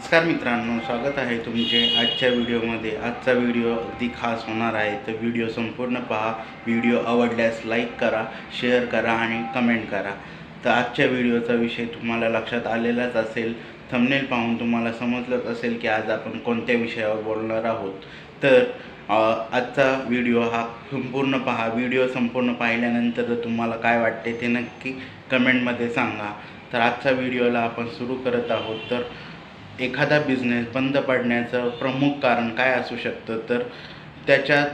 नमस्कार मित्रांनो स्वागत आहे तुमचे आजच्या व्हिडिओमध्ये. आजचा व्हिडिओ अगदी खास होणार आहे. तर व्हिडिओ संपूर्ण पहा. व्हिडिओ आवडल्यास लाईक करा शेअर करा आणि कमेंट करा. तर आजच्या व्हिडिओचा विषय तुम्हाला लक्षात आलेलाच असेल. थंबनेल पाहून तुम्हाला समजलंच असेल की आज आपण कोणत्या विषयावर बोलणार आहोत. तर आजचा व्हिडिओ हा संपूर्ण पहा. व्हिडिओ संपूर्ण पाहिल्यानंतर तुम्हाला काय वाटते ते नक्की कमेंटमध्ये सांगा. तर आजच्या व्हिडिओला आपण सुरू करत आहोत. तर एखादा बिझनेस बंद पडण्याचं प्रमुख कारण काय असू शकतं? तर त्याच्यात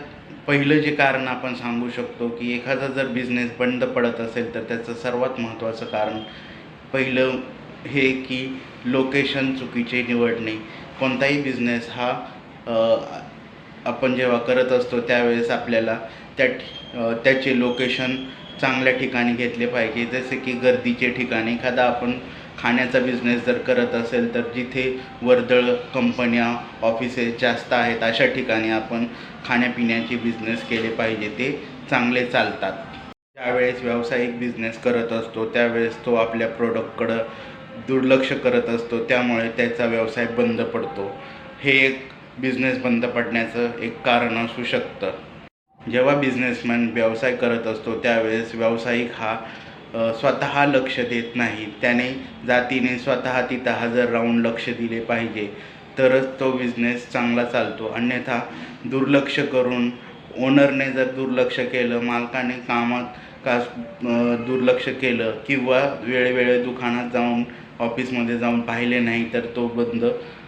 पहिलं जे कारण आपण सांगू शकतो की एखादा जर बिझनेस बंद पडत असेल तर त्याचं सर्वात महत्त्वाचं कारण पहिलं हे की लोकेशन चुकीचे निवडणे. कोणताही बिझनेस हा आपण जेव्हा करत असतो त्यावेळेस आपल्याला त्या त्याचे लोकेशन चांगल्या ठिकाणी घेतले पाहिजे. जसे की गर्दीचे ठिकाणी एखादा आपण खाण्याचा बिझनेस जर करत असेल तर जिथे वर्दळ कंपन्या ऑफिसेस जास्त आहेत अशा ठिकाणी आपण खाण्यापिण्याचे बिझनेस केले पाहिजे. ते चांगले चालतात. ज्यावेळेस व्यावसायिक बिझनेस करत असतो त्यावेळेस तो आपल्या प्रोडक्टकडं दुर्लक्ष करत असतो. त्यामुळे त्याचा व्यवसाय बंद पडतो. हे एक बिझनेस बंद पडण्याचं एक कारण असू शकतं. जेव्हा बिझनेसमॅन व्यवसाय करत असतो त्यावेळेस व्यावसायिक हा स्वतः लक्ष देत नाही. त्याने जातीने स्वतः तिथं हजर राहून लक्ष दिले पाहिजे. तरच तो बिझनेस चांगला चालतो. अन्यथा दुर्लक्ष करून ओनरने जर दुर्लक्ष केलं मालकाने कामात का दुर्लक्ष केलं किंवा वेळोवेळी दुकानात जाऊन ऑफिसमध्ये जाऊन पाहिले नाही तर तो बंद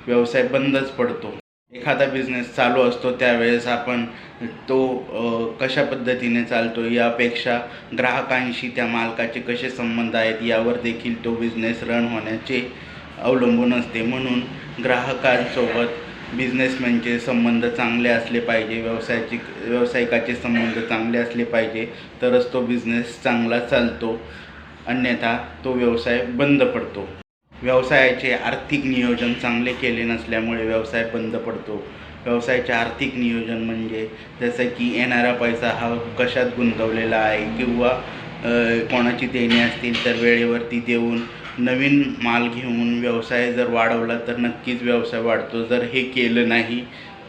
व्यवसाय बंदच पडतो. एखादा बिझनेस चालू असतो त्यावेळेस आपण तो कशा पद्धतीने चालतो यापेक्षा ग्राहकांशी त्या मालकाचे कसे संबंध आहेत यावर देखील तो बिझनेस रन होण्याचे अवलंबून असते. म्हणून ग्राहकांसोबत बिझनेसमॅनचे संबंध चांगले असले पाहिजे व्यवसायाचे व्यावसायिकाचे संबंध चांगले असले पाहिजे तरच तो बिझनेस चांगला चालतो. अन्यथा तो व्यवसाय बंद पडतो. व्यवसायाचे आर्थिक नियोजन चांगले केले नसल्यामुळे व्यवसाय बंद पडतो. व्यवसायाचे आर्थिक नियोजन म्हणजे जसं की येणारा पैसा हा कशात गुंतवलेला आहे किंवा कोणाची देणी असतील तर वेळेवरती देऊन नवीन माल घेऊन व्यवसाय जर वाढवला तर नक्कीच व्यवसाय वाढतो. जर हे केलं नाही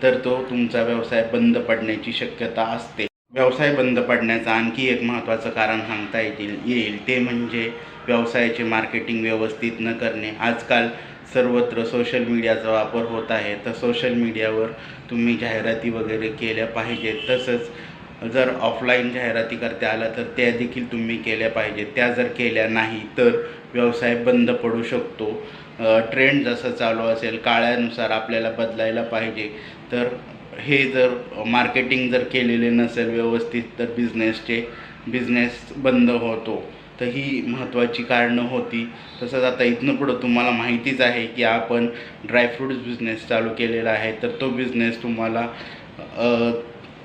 तर तो तुमचा व्यवसाय बंद पडण्याची शक्यता असते. व्यवसाय बंद पडण्याचं आणखी एक महत्त्वाचं कारण सांगता येतील येईल. ते म्हणजे व्यवसायाचे मार्केटिंग व्यवस्थित न करणे. आजकाल सर्वत्र सोशल मीडियाचा वापर होत आहे. तर सोशल मीडियावर तुम्ही जाहिराती वगैरे केल्या पाहिजेत. तसंच जर ऑफलाईन जाहिराती करता आल्या तर त्या देखील तुम्ही केल्या पाहिजेत. त्या जर केल्या नाही तर व्यवसाय बंद पडू शकतो. ट्रेंड जसं चालू असेल काळानुसार आपल्याला बदलायला पाहिजे. तर हे जर मार्केटिंग जर केलेले नसेल व्यवस्थित तर बिझनेसचे बिझनेस बंद होतो. तर ही महत्त्वाची कारणं होती. तसंच आता इथनं पुढं तुम्हाला माहितीच आहे की आपण ड्रायफ्रूट्स बिझनेस चालू केलेला आहे. तर तो बिझनेस तुम्हाला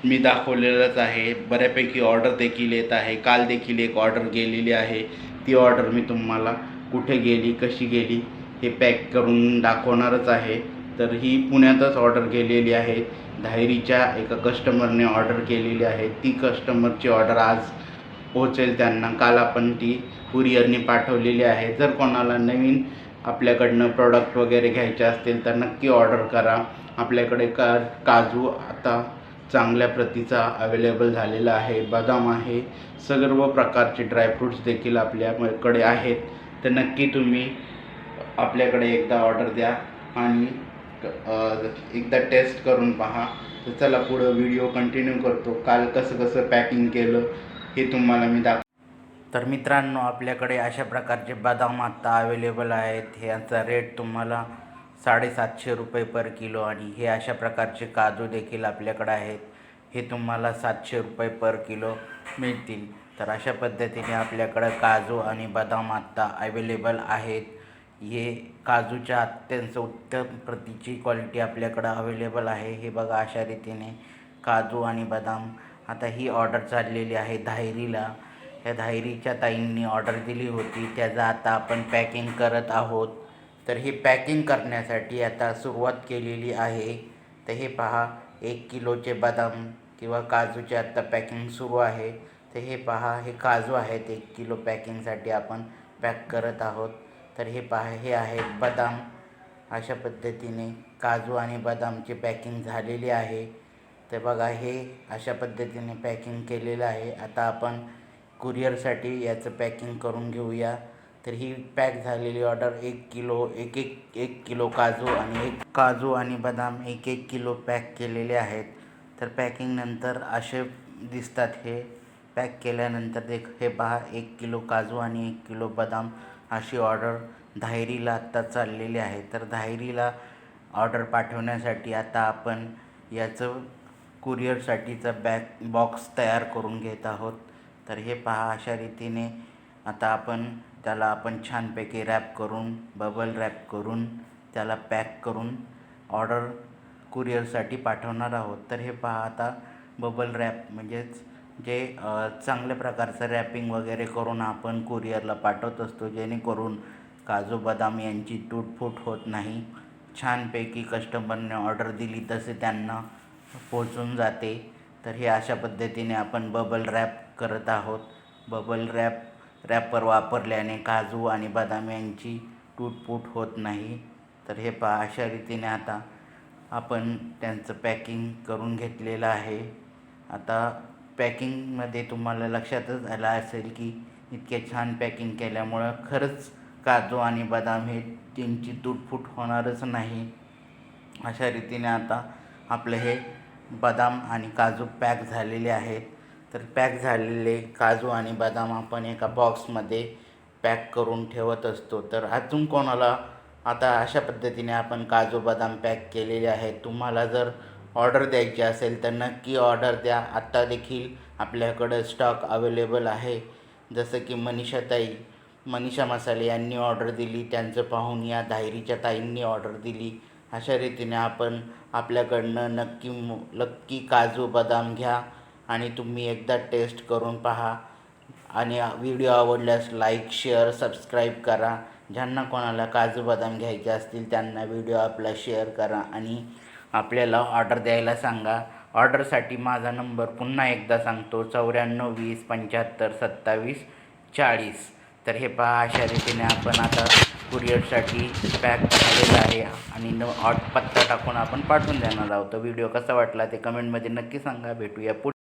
मी दाखवलेलाच आहे. बऱ्यापैकी ऑर्डर देखील येत आहे. काल देखील एक ऑर्डर गेलेली आहे. ती ऑर्डर मी तुम्हाला कुठे गेली कशी गेली हे पॅक करून दाखवणारच आहे. तर ही पुण्यातच ऑर्डर गेलेली आहे. धायरीच्या एका कस्टमरने ऑर्डर केलेली आहे. ती कस्टमरची ऑर्डर आज पोहोचेल त्यांना. काल आपण ती कुरिअरने पाठवलेली आहे. जर कोणाला नवीन आपल्याकडनं प्रॉडक्ट वगैरे घ्यायचे असतील तर नक्की ऑर्डर करा. आपल्याकडे का काजू आता चांगल्या प्रतीचा अवेलेबल झालेला आहे. बदाम आहे. सर्व प्रकारचे ड्रायफ्रूट्स देखील आपल्याकडे आहेत. तर नक्की तुम्ही आपल्याकडे एकदा ऑर्डर द्या आणि एकदा टेस्ट करून पहा. तर चला पुढं व्हिडिओ कंटिन्यू करतो. काल कसं कसं पॅकिंग केलं हे तुम्हाला मी दाख तर मित्रांनो आपल्याकडे अशा प्रकारचे बदाम आत्ता अवेलेबल आहेत. ह्याचा रेट तुम्हाला साडेसातशे रुपये पर किलो आणि हे अशा प्रकारचे काजू देखील आपल्याकडे आहेत. हे तुम्हाला सातशे रुपये पर किलो मिळतील. तर अशा पद्धतीने आपल्याकडं काजू आणि बदाम आत्ता अवेलेबल आहेत. हे काजूच्या अत्यंत उत्तम प्रतीची क्वालिटी आपल्याकडं अवेलेबल आहे. हे बघा अशा रीतीने काजू आणि बदाम. आता ही ऑर्डर चाललेली आहे धायरीला. या धायरीच्या ताईंनी ऑर्डर दिली होती. त्याचं आता आपण पॅकिंग करत आहोत. तर ही पॅकिंग करण्यासाठी आता सुरुवात केलेली आहे. तर हे पहा एक किलोचे बदाम किंवा काजूचे आत्ता पॅकिंग सुरू आहे. तर हे पहा हे काजू आहेत एक किलो पॅकिंगसाठी आपण पॅक करत आहोत. तर हे पहा हे आहेत बदाम. अशा पद्धतीने काजू आणि बदामची पॅकिंग झालेली आहे. तर बघा हे अशा पद्धतीने पॅकिंग केलेलं आहे. आता आपण कुरिअरसाठी याचं पॅकिंग करून घेऊया. तर ही पॅक झालेली ऑर्डर एक किलो एक एक एक किलो काजू आणि एक काजू आणि बदाम एक एक किलो पॅक केलेले आहेत. तर पॅकिंगनंतर असे दिसतात हे. पॅक केल्यानंतर देख हे पहा एक किलो काजू आणि एक किलो बदाम. अशी ऑर्डर धायरीला आत्ता चाललेली आहे. तर धायरीला ऑर्डर पाठवण्यासाठी आता आपण याचं कुरिअरसाठीचा बॅग बॉक्स तयार करून घेत आहोत. तर हे पहा अशा रीतीने आता आपण त्याला आपण छानपैकी रॅप करून बबल रॅप करून त्याला पॅक करून ऑर्डर कुरिअरसाठी पाठवणार आहोत. तर हे पहा आता बबल रॅप म्हणजेच जे चांगल्या प्रकारचं रॅपिंग वगैरे करून आपण कुरिअरला पाठवत असतो जेणेकरून काजू बदाम यांची तुटफूट होत नाही. छानपैकी कस्टमरने ऑर्डर दिली तसे त्यांना पोचून जाते. तर हे अशा पद्धतीने आपण बबल रॅप करत आहोत. बबल रॅप रॅपर वापरल्याने काजू आणि बदाम यांची तुटफूट होत नाही. तर हे पहा अशा रीतीने आता आपण त्यांचं पॅकिंग करून घेतलेलं आहे. आता पॅकिंगमध्ये तुम्हाला लक्षातच आलं असेल की इतके छान पॅकिंग केल्यामुळं खरंच काजू आणि बदाम हे त्यांची तुटफूट होणारच नाही. अशा रीतीने आता आपलं हे बदाम आणि काजू पॅक झालेले आहेत. तर पॅक झालेले काजू आणि बदाम आपण एका बॉक्समध्ये पॅक करून ठेवत असतो. तर अजून कोणाला आता अशा पद्धतीने आपण काजू बदाम पॅक केलेले आहेत तुम्हाला जर ऑर्डर द्यायची असेल तर नक्की ऑर्डर द्या. आत्ता देखील आपल्याकडं स्टॉक अवेलेबल आहे. जसं की मनीषाताई मनीषा मसाले यांनी ऑर्डर दिली. त्यांचं पाहून या धायरीच्या ताईंनी ऑर्डर दिली. अशा रीतीने आपण आपल्याकडनं नक्की मु नक्की काजू बदाम घ्या आणि तुम्ही एकदा टेस्ट करून पहा. आणि व्हिडिओ आवडल्यास लाईक शेअर सबस्क्राईब करा. ज्यांना कोणाला काजू बदाम घ्यायचे असतील त्यांना व्हिडिओ आपला शेअर करा आणि आपल्याला ऑर्डर द्यायला सांगा. ऑर्डरसाठी माझा नंबर पुन्हा एकदा सांगतो. चौऱ्याण्णव वीस पंच्याहत्तर सत्तावीस चाळीस. तर हे पहा अशा रीतीने आपण आता कुरिअरसाठी पॅक झालेलं आहे आणि न ऑट पत्ता टाकून आपण पाठवून देणार आहोत. व्हिडिओ कसा वाटला ते कमेंटमध्ये नक्की सांगा. भेटूया पुढ